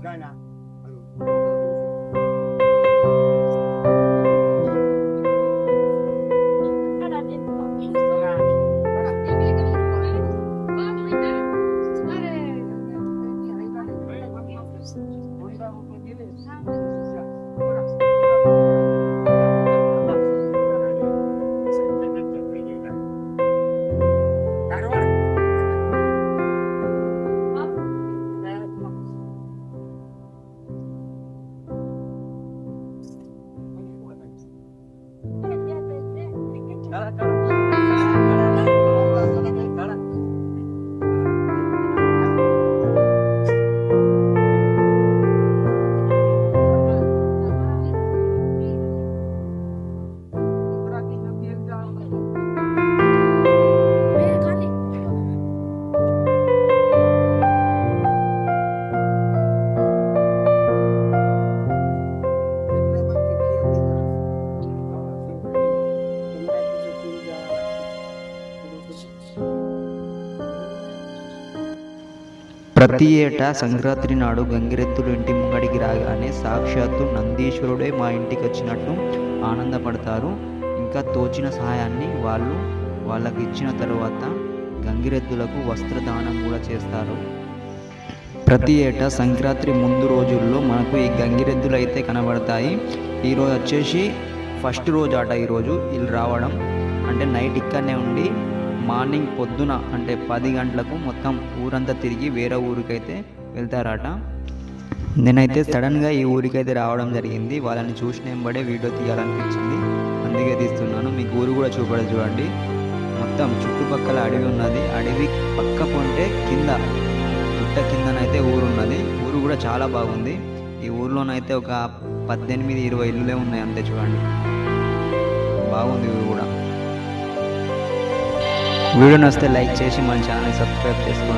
Right now. 来了来了。ప్రతి ఏటా సంక్రాంతి నాడు గంగిరెత్తులు ఇంటి ముంగడికి రాగానే సాక్షాత్తు నందీశ్వరుడే మా ఇంటికి వచ్చినట్టు ఆనందపడతారు. ఇంకా తోచిన సహాయాన్ని వాళ్ళు వాళ్ళకి ఇచ్చిన తర్వాత గంగిరెద్దులకు వస్త్రదానం కూడా చేస్తారు. ప్రతి ఏటా సంక్రాంతి ముందు రోజుల్లో మనకు ఈ గంగిరెద్దులు అయితే కనబడతాయి. ఈరోజు వచ్చేసి ఫస్ట్ రోజు ఆట ఈరోజు వీళ్ళు రావడం అంటే నైట్ ఇక్కడనే ఉండి మార్నింగ్ పొద్దున అంటే పది గంటలకు మొత్తం ఊరంతా తిరిగి వేరే ఊరికైతే వెళ్తారట. నేనైతే సడన్గా ఈ ఊరికైతే రావడం జరిగింది. వాళ్ళని చూసిన వెంబడే వీడియో తీయాలనిపించింది. అందుకే తీస్తున్నాను. మీకు ఊరు కూడా చూపడదు చూడండి. మొత్తం చుట్టుపక్కల అడవి ఉన్నది. అడవి పక్క పొంటే కింద గుట్ట కిందనైతే ఊరు ఉన్నది. ఊరు కూడా చాలా బాగుంది. ఈ ఊర్లోనైతే ఒక పద్దెనిమిది ఇరవై ఇల్లులే ఉన్నాయి అంతే చూడండి. బాగుంది ఊరు కూడా. వీడియో నచ్చితే లైక్ చేసి మన ఛానల్ సబ్స్క్రైబ్ చేసుకోండి.